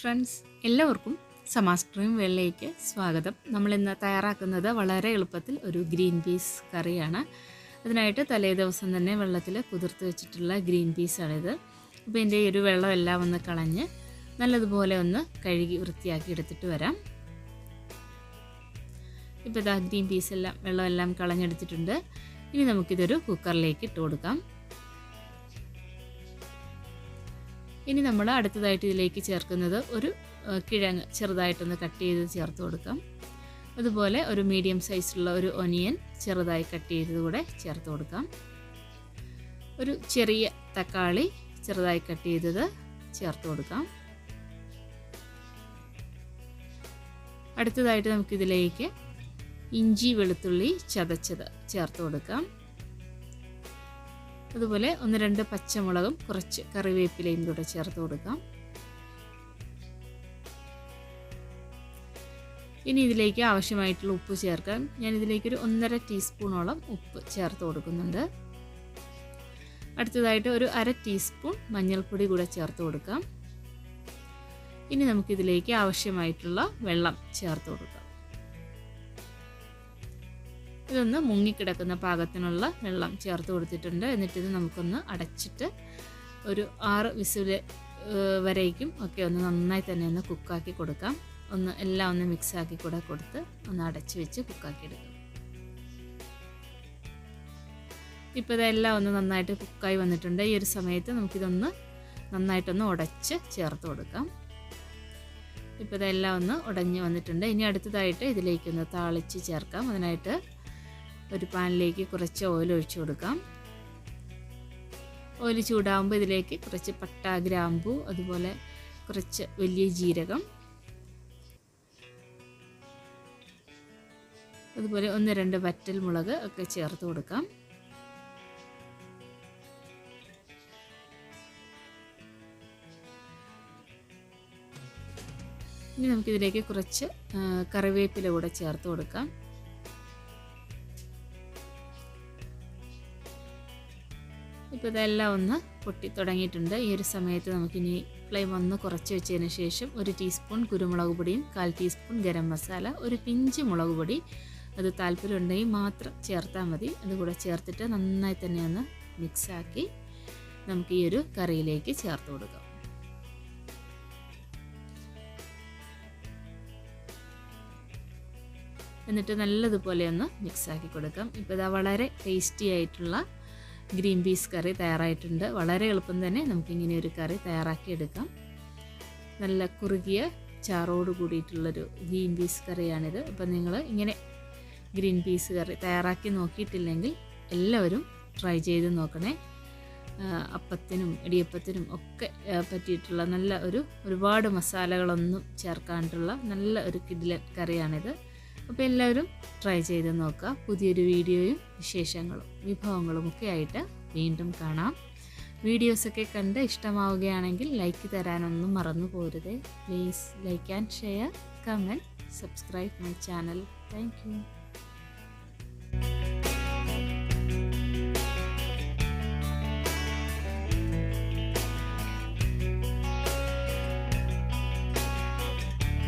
Friends എല്ലാവർക്കും സമാസ്ട്രീം വെള്ളയ്ക്ക് സ്വാഗതം. നമ്മൾ ഇന്ന് തയ്യാറാക്കുന്നത് വളരെ എളുപ്പത്തിൽ ഒരു ഗ്രീൻ പീസ് കറിയാണ്. അതിനായിട്ട് തലേ ദിവസം തന്നെ വെള്ളത്തിൽ കുതിർത്ത് വെച്ചിട്ടുള്ള ഗ്രീൻ പീസാണിത് അപ്പോൾ ഇതിന്റെ ഈ ഒരു വെള്ളമെല്ലാം ഒന്ന് കളഞ്ഞ് നല്ലതുപോലെ ഒന്ന് കഴുകി വൃത്തിയാക്കി എടുത്തിട്ട് വരാം. ഇപ്പോൾ ഇതാ ഗ്രീൻ പീസെല്ലാം വെള്ളമെല്ലാം കളഞ്ഞെടുത്തിട്ടുണ്ട്. ഇനി നമുക്കിതൊരു കുക്കറിലേക്ക് ഇട്ട് കൊടുക്കാം. ഇനി നമ്മൾ അടുത്തതായിട്ട് ഇതിലേക്ക് ചേർക്കുന്നത് ഒരു കിഴങ്ങ് ചെറുതായിട്ടൊന്ന് കട്ട് ചെയ്ത് ചേർത്ത് കൊടുക്കാം. അതുപോലെ ഒരു മീഡിയം സൈസിലുള്ള ഒരു ഒനിയൻ ചെറുതായി കട്ട് ചെയ്തത് കൂടെ ചേർത്ത് കൊടുക്കാം. ഒരു ചെറിയ തക്കാളി ചെറുതായി കട്ട് ചെയ്തത് ചേർത്ത് കൊടുക്കാം. അടുത്തതായിട്ട് നമുക്കിതിലേക്ക് ഇഞ്ചി വെളുത്തുള്ളി ചതച്ചത് ചേർത്ത് കൊടുക്കാം. അതുപോലെ ഒന്ന് രണ്ട് പച്ചമുളകും കുറച്ച് കറിവേപ്പിലയും കൂടെ ചേർത്ത് കൊടുക്കാം. ഇനി ഇതിലേക്ക് ആവശ്യമായിട്ടുള്ള ഉപ്പ് ചേർക്കാം. ഞാൻ ഇതിലേക്കൊരു ഒന്നര ടീസ്പൂണോളം ഉപ്പ് ചേർത്ത് കൊടുക്കുന്നുണ്ട്. അടുത്തതായിട്ട് ഒരു അര ടീസ്പൂൺ മഞ്ഞൾപ്പൊടി കൂടെ ചേർത്ത് കൊടുക്കാം. ഇനി നമുക്കിതിലേക്ക് ആവശ്യമായിട്ടുള്ള വെള്ളം ചേർത്ത് കൊടുക്കാം. ഇതൊന്ന് മുങ്ങിക്കിടക്കുന്ന പാകത്തിനുള്ള വെള്ളം ചേർത്ത് കൊടുത്തിട്ടുണ്ട്. എന്നിട്ടിത് നമുക്കൊന്ന് അടച്ചിട്ട് ഒരു ആറ് വിസിൽ വരേക്കും ഒക്കെ ഒന്ന് നന്നായി തന്നെ ഒന്ന് കുക്കാക്കി കൊടുക്കാം. ഒന്ന് എല്ലാം ഒന്ന് മിക്സാക്കി കൂടെ കൊടുത്ത് ഒന്ന് അടച്ചു വെച്ച് കുക്കാക്കി എടുക്കാം. ഇപ്പോൾ ഇതെല്ലാം ഒന്ന് നന്നായിട്ട് കുക്കായി വന്നിട്ടുണ്ട്. ഈ ഒരു സമയത്ത് നമുക്കിതൊന്ന് നന്നായിട്ടൊന്ന് ഉടച്ച് ചേർത്ത് കൊടുക്കാം. ഇപ്പോൾ ഇതെല്ലാം ഒന്ന് ഉടഞ്ഞ് വന്നിട്ടുണ്ട്. ഇനി അടുത്തതായിട്ട് ഇതിലേക്കൊന്ന് താളിച്ച് ചേർക്കാം. അതിനായിട്ട് ഒരു പാനിലേക്ക് കുറച്ച് ഓയിൽ ഒഴിച്ചു കൊടുക്കാം. ഓയിൽ ചൂടാകുമ്പോൾ ഇതിലേക്ക് കുറച്ച് പട്ട ഗ്രാമ്പു അതുപോലെ കുറച്ച് വലിയ ജീരകം. അതുപോലെ ഒന്ന് രണ്ട് വറ്റൽ മുളക് ഒക്കെ ചേർത്ത് കൊടുക്കാം. ഇനി നമുക്കിതിലേക്ക് കുറച്ച് കറിവേപ്പില കൂടെ ചേർത്ത് കൊടുക്കാം. ഇപ്പോൾ ഇതെല്ലാം ഒന്ന് പൊട്ടി തുടങ്ങിയിട്ടുണ്ട്. ഈ ഒരു സമയത്ത് നമുക്കിനി ഫ്ലെയിം ഒന്ന് കുറച്ച് വെച്ചതിന് ശേഷം ഒരു ടീസ്പൂൺ കുരുമുളക് പൊടിയും കാൽ ടീസ്പൂൺ ഗരം മസാല ഒരു പിഞ്ച് മുളക് പൊടി. അത് താല്പര്യമുണ്ടെങ്കിൽ മാത്രം ചേർത്താൽ മതി. അതുകൂടെ ചേർത്തിട്ട് നന്നായി തന്നെ ഒന്ന് മിക്സാക്കി നമുക്ക് ഈ ഒരു കറിയിലേക്ക് ചേർത്ത് കൊടുക്കാം. എന്നിട്ട് നല്ലതുപോലെ ഒന്ന് മിക്സാക്കി കൊടുക്കാം. ഇപ്പോൾ ഇതാ വളരെ ടേസ്റ്റി ആയിട്ടുള്ള ഗ്രീൻ പീസ് കറി തയ്യാറായിട്ടുണ്ട്. വളരെ എളുപ്പം തന്നെ നമുക്കിങ്ങനെ ഒരു കറി തയ്യാറാക്കിയെടുക്കാം. നല്ല കുറുകിയ ചാറോട് കൂടിയിട്ടുള്ളൊരു ഗ്രീൻ പീസ് കറിയാണിത്. അപ്പം നിങ്ങൾ ഇങ്ങനെ ഗ്രീൻ പീസ് കറി തയ്യാറാക്കി നോക്കിയിട്ടില്ലെങ്കിൽ എല്ലാവരും ട്രൈ ചെയ്ത് നോക്കണേ. അപ്പത്തിനും ഇടിയപ്പത്തിനും ഒക്കെ പറ്റിയിട്ടുള്ള നല്ല ഒരു ഒരുപാട് മസാലകളൊന്നും ചേർക്കാണ്ടുള്ള നല്ല ഒരു കിഡിലൻ കറിയാണിത്. അപ്പോൾ എല്ലാവരും ട്രൈ ചെയ്ത് നോക്കുക. പുതിയൊരു വീഡിയോയും വിശേഷങ്ങളും വിഭവങ്ങളും ഒക്കെ ആയിട്ട് വീണ്ടും കാണാം. വീഡിയോസൊക്കെ കണ്ട് ഇഷ്ടമാവുകയാണെങ്കിൽ ലൈക്ക് തരാനൊന്നും മറന്നു പോരുത്. Please like and share comment subscribe my channel thank